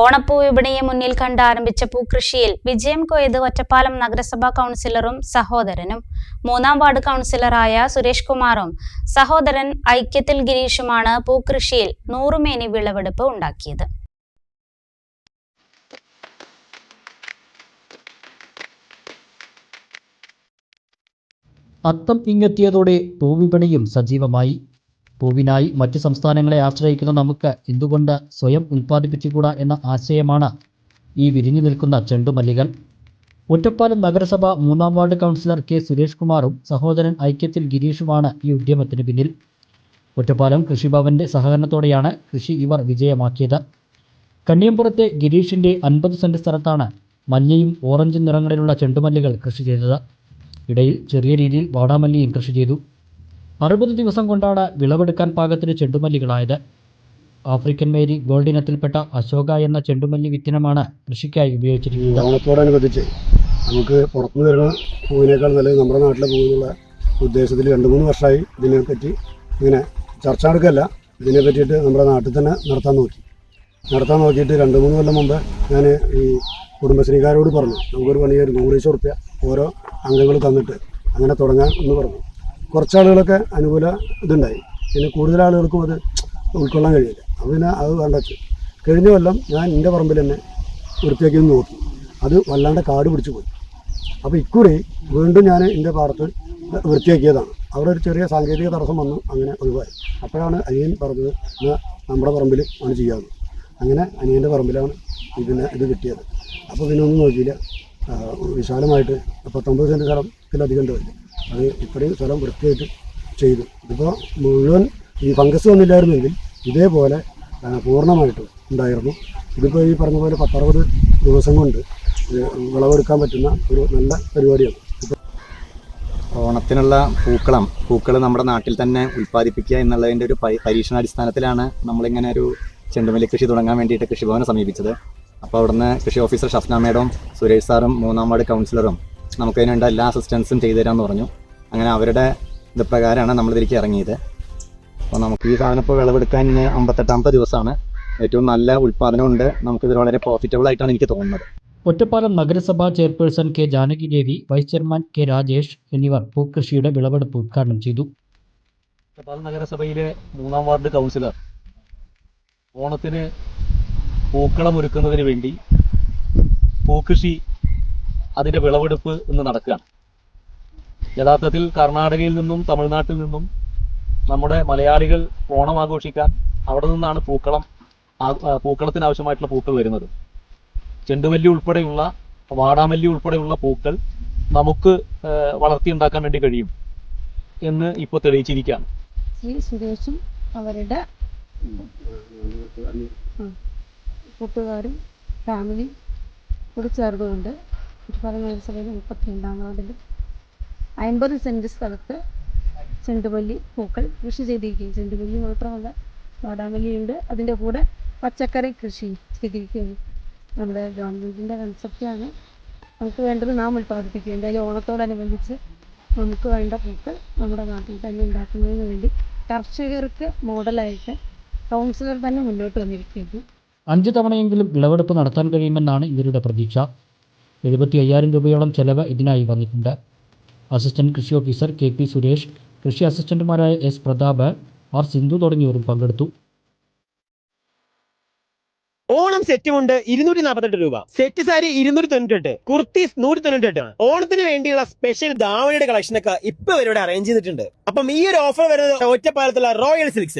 ഓണപ്പൂ വിപണിയെ മുന്നിൽ കണ്ട് ആരംഭിച്ച പൂക്കൃഷിയിൽ വിജയം കൊയ്ത് ഒറ്റപ്പാലം നഗരസഭാ കൗൺസിലറും സഹോദരനും മൂന്നാം വാർഡ് കൗൺസിലറായ സുരേഷ് കുമാറും സഹോദരൻ ഐക്യത്തിൽ ഗിരീഷുമാണ് പൂക്കൃഷിയിൽ നൂറുമേനി വിളവെടുപ്പ് ഉണ്ടാക്കിയത്. അത്തം ഇങ്ങെത്തിയതോടെ പൂവിപണിയും സജീവമായി. പൂവിനായി മറ്റു സംസ്ഥാനങ്ങളെ ആശ്രയിക്കുന്ന നമുക്ക് എന്തുകൊണ്ട് സ്വയം ഉൽപ്പാദിപ്പിച്ചുകൂടാ എന്ന ആശയമാണ് ഈ വിരിഞ്ഞു നിൽക്കുന്ന ചെണ്ടുമല്ലികൾ. ഒറ്റപ്പാലം നഗരസഭ മൂന്നാം വാർഡ് കൗൺസിലർ കെ സുരേഷ് കുമാറും സഹോദരൻ ഐക്യത്തിൽ ഗിരീഷുമാണ് ഈ ഉദ്യമത്തിന് പിന്നിൽ. ഒറ്റപ്പാലം കൃഷിഭവന്റെ സഹകരണത്തോടെയാണ് കൃഷി ഇവർ വിജയമാക്കിയത്. കണ്ണിയമ്പുറത്തെ ഗിരീഷിന്റെ അൻപത് സെന്റ് സ്ഥലത്താണ് മഞ്ഞയും ഓറഞ്ചും നിറങ്ങളിലുള്ള ചെണ്ടുമല്ലികൾ കൃഷി ചെയ്തത്. ഇടയിൽ ചെറിയ രീതിയിൽ വാടാമല്ലിയും കൃഷി ചെയ്തു. അറുപത് ദിവസം കൊണ്ടാണ് വിളവെടുക്കാൻ പാകത്തിന് ചെണ്ടുമല്ലികളായത്. ആഫ്രിക്കൻ മേരി ഗോൾഡ് ഇനത്തിൽപ്പെട്ട അശോക എന്ന ചെണ്ടുമല്ലി വിത്തിനമാണ് കൃഷിക്കായി ഉപയോഗിച്ചിരിക്കുന്നത്. ഓണത്തോടനുബന്ധിച്ച് നമുക്ക് പുറത്തുനിന്ന് വരുന്ന പൂവിനേക്കാൾ നല്ലത് നമ്മുടെ നാട്ടിലെ പൂവിനുള്ള ഉദ്ദേശത്തിൽ രണ്ട് മൂന്ന് വർഷമായി ഇതിനെപ്പറ്റി ഇങ്ങനെ ചർച്ച നടക്കല്ല ഇതിനെ പറ്റിയിട്ട് നമ്മുടെ നാട്ടിൽ തന്നെ നടത്താൻ നോക്കി. നടത്താൻ നോക്കിയിട്ട് രണ്ട് മൂന്ന് കൊല്ലം മുമ്പ് ഞാൻ ഈ കുടുംബശ്രീക്കാരോട് പറഞ്ഞു നമുക്കൊരു പണി ഒരു നൂറ് ലക്ഷം ഓരോ അംഗങ്ങൾ തന്നിട്ട് അങ്ങനെ തുടങ്ങാൻ എന്ന് പറഞ്ഞു. കുറച്ച് ആളുകളൊക്കെ അനുകൂല ഇതുണ്ടായി. പിന്നെ കൂടുതൽ ആളുകൾക്കും അത് ഉൾക്കൊള്ളാൻ കഴിയില്ല. അപ്പോൾ പിന്നെ അത് വെച്ചു കഴിഞ്ഞ കൊല്ലം ഞാൻ എന്റെ പറമ്പിൽ തന്നെ വൃത്തിയാക്കി നോക്കി. അത് വല്ലാണ്ട് കാട് പിടിച്ചു പോയി. അപ്പോൾ ഇക്കുറി വീണ്ടും ഞാൻ എന്റെ പാടത്ത് വൃത്തിയാക്കിയതാണ്. അവിടെ ഒരു ചെറിയ സാങ്കേതിക തടസ്സം വന്നു അങ്ങനെ ഒഴിവായി. അപ്പോഴാണ് അനിയൻ പറഞ്ഞത് എന്നാൽ നമ്മുടെ പറമ്പിൽ ആണ് ചെയ്യാറ് അങ്ങനെ അനിയന്റെ പറമ്പിലാണ് ഇതിന് ഇത് കിട്ടിയത്. അപ്പോൾ പിന്നെ ഒന്നും നോക്കിയില്ല. വിശാലമായിട്ട് പത്തൊമ്പത് സെന്റ് സ്ഥലത്തിലധികം ഉണ്ട്. അത് ഇപ്പോഴും സ്ഥലം വൃത്തിയായിട്ട് ചെയ്തു. ഇതിപ്പോൾ മുഴുവൻ ഈ ഫംഗസ് വന്നില്ലായിരുന്നെങ്കിൽ ഇതേപോലെ പൂർണമായിട്ടും ഉണ്ടായിരുന്നു. ഇതിപ്പോൾ ഈ പറഞ്ഞ പോലെ പത്തറുപത് ദിവസം കൊണ്ട് വിളവെടുക്കാൻ പറ്റുന്ന ഒരു നല്ല പരിപാടിയാണ്. ഓണത്തിനുള്ള പൂക്കളം പൂക്കൾ നമ്മുടെ നാട്ടിൽ തന്നെ ഉൽപ്പാദിപ്പിക്കുക എന്നുള്ളതിന്റെ ഒരു പരി- പരീക്ഷണാടിസ്ഥാനത്തിലാണ് നമ്മളിങ്ങനെ ഒരു ചെണ്ടുമല്ലി കൃഷി തുടങ്ങാൻ വേണ്ടിയിട്ട് കൃഷിഭവനെ സമീപിച്ചത്. അപ്പോൾ അവിടുന്ന് കൃഷി ഓഫീസർ ഷഫ്ന മേഡവും സുരേഷ് സാറും മൂന്നാം വാർഡ് കൗൺസിലറും നമുക്ക് എല്ലാ അസിസ്റ്റൻസും ചെയ്തു തരാമെന്ന് പറഞ്ഞു. അങ്ങനെ അവരുടെ ഇത് പ്രകാരമാണ് നമ്മൾ ഇതിലേക്ക് ഇറങ്ങിയത്. അപ്പോൾ നമുക്ക് ഈ സാധനം ഇപ്പോൾ വിളവെടുക്കാൻ ഇന്ന് അമ്പത്തെട്ടാമത്തെ ദിവസമാണ്. ഏറ്റവും നല്ല ഉൽപ്പാദനമുണ്ട്. നമുക്കിത് വളരെ പ്രോഫിറ്റബിൾ ആയിട്ടാണ് എനിക്ക് തോന്നുന്നത്. ഒറ്റപ്പാലം നഗരസഭാ chairperson K Janaki Devi vice chairman K Rajesh എന്നിവർ പൂക്കൃഷിയുടെ വിളവെടുപ്പ് ഉദ്ഘാടനം ചെയ്തു. ഒറ്റപ്പാലം നഗരസഭയിലെ മൂന്നാം വാർഡ് കൗൺസിലർ ഓണത്തിന് പൂക്കളം ഒരുക്കുന്നതിന് വേണ്ടി പൂക്കൃഷി അതിന്റെ വിളവെടുപ്പ് ഇന്ന് നടക്കുകയാണ്. യഥാർത്ഥത്തിൽ കർണാടകയിൽ നിന്നും തമിഴ്നാട്ടിൽ നിന്നും നമ്മുടെ മലയാളികൾ ഓണം ആഘോഷിക്കാൻ അവിടെ നിന്നാണ് പൂക്കളം പൂക്കളത്തിന് ആവശ്യമായിട്ടുള്ള പൂക്കൾ വരുന്നത്. ചെണ്ടുമല്ലി ഉൾപ്പെടെയുള്ള വാടാമല്ലി ഉൾപ്പെടെയുള്ള പൂക്കൾ നമുക്ക് വളർത്തി വളർത്തിയുണ്ടാക്കാൻ വേണ്ടി കഴിയും എന്ന് ഇപ്പൊ തെളിയിച്ചിരിക്കുകയാണ്. അവരുടെ കൂട്ടുകാരും ഫാമിലി കൂടി ചേർന്നുകൊണ്ട് ഒറ്റപ്പാലം നഗരസഭയിലെ മുപ്പത്തി രണ്ടാം വാർഡിൽ അൻപത് സെന്റ് സ്ഥലത്ത് ചെണ്ടുമല്ലി പൂക്കൾ കൃഷി ചെയ്തിരിക്കുകയും ചെണ്ടുമല്ലി മാത്രമല്ല വാടാമല്ലിയുണ്ട്. അതിന്റെ കൂടെ പച്ചക്കറി കൃഷി ചെയ്തിരിക്കുകയും നമ്മുടെ ഗവൺമെന്റിന്റെ കൺസെപ്റ്റാണ് നമുക്ക് വേണ്ടത് നാം ഉൽപ്പാദിപ്പിക്കുക. എന്തായാലും ഓണത്തോടനുബന്ധിച്ച് നമുക്ക് വേണ്ട പൂക്കൾ നമ്മുടെ നാട്ടിൽ തന്നെ ഉണ്ടാക്കുന്നതിന് വേണ്ടി കർഷകർക്ക് മോഡലായിട്ട് കൗൺസിലർ തന്നെ മുന്നോട്ട് വന്നിരിക്കുന്നു. അഞ്ച് തവണയെങ്കിലും വിളവെടുപ്പ് നടത്താൻ കഴിയുമെന്നാണ് ഇവരുടെ പ്രതീക്ഷ. എഴുപത്തി അയ്യായിരം രൂപയോളം ചെലവ് ഇതിനായി വന്നിട്ടുണ്ട്. അസിസ്റ്റന്റ് കൃഷി ഓഫീസർ കെ പി സുരേഷ് കൃഷി അസിസ്റ്റന്റുമാരായ എസ് പ്രതാപ് ആർ സിന്ധു തുടങ്ങിയവരും പങ്കെടുത്തു. ഓണം സെറ്റ് മുണ്ട് ഇരുന്നൂറ്റി നാൽപ്പത്തെട്ട് രൂപ. സെറ്റ് സാരി ഇരുന്നൂറ്റി തൊണ്ണൂറ്റെട്ട് കുർത്തീസ് നൂറ്റി തൊണ്ണൂറ്റെട്ട് ഓണത്തിന് വേണ്ടിയുള്ള സ്പെഷ്യൽ ദാവണിയുടെ കളക്ഷനൊക്കെ ഇപ്പൊ ഇവരോട് അറേഞ്ച് ചെയ്തിട്ടുണ്ട്. അപ്പം ഈ ഒരു ഓഫർ വരുന്നത് ഒറ്റപ്പാലത്തുള്ള റോയൽ സിൽക്സിൽ